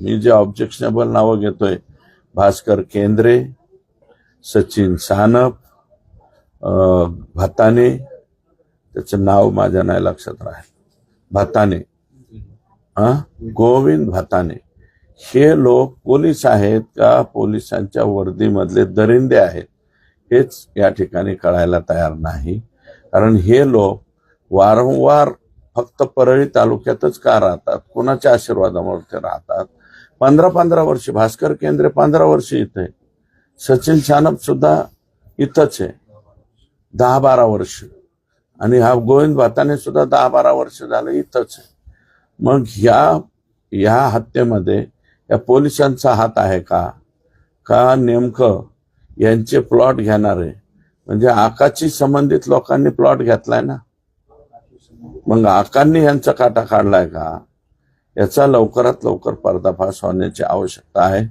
मी जे ऑब्जेक्शनेबल नावं घेतोय भास्कर केंद्रे सचिन सानप भाताने त्याचं नाव माझ्या नाही लक्षात राहील. भाताने. हा? गोविंद भाताने. हे लोक पोलीस आहेत का? पोलिसांच्या वर्दीमधले दरिंदे आहेत. हेच या ठिकाणी कळायला तयार नाही. कारण हे लोक वारंवार फक्त परळी तालुक्यातच का राहतात? कोणाच्या आशीर्वादामुळे ते राहतात? पंधरा पंधरा वर्ष भास्कर केंद्रे पंधरा वर्ष इथे सचिन सानप सुद्धा इथंच आहे. दहा बारा वर्ष. आणि हा गोविंद भाताने सुद्धा दहा बारा वर्ष झालं इथंच आहे. मग ह्या ह्या हत्येमध्ये या पोलिसांचा हात आहे का? का नेमकं यांचे प्लॉट घेणारे म्हणजे आकाशी संबंधित लोकांनी प्लॉट घेतलाय ना? मग आकांनी यांचा काटा काढलाय का? याचा लवकरात लवकर पर्दाफाश होण्याची आवश्यकता आहे.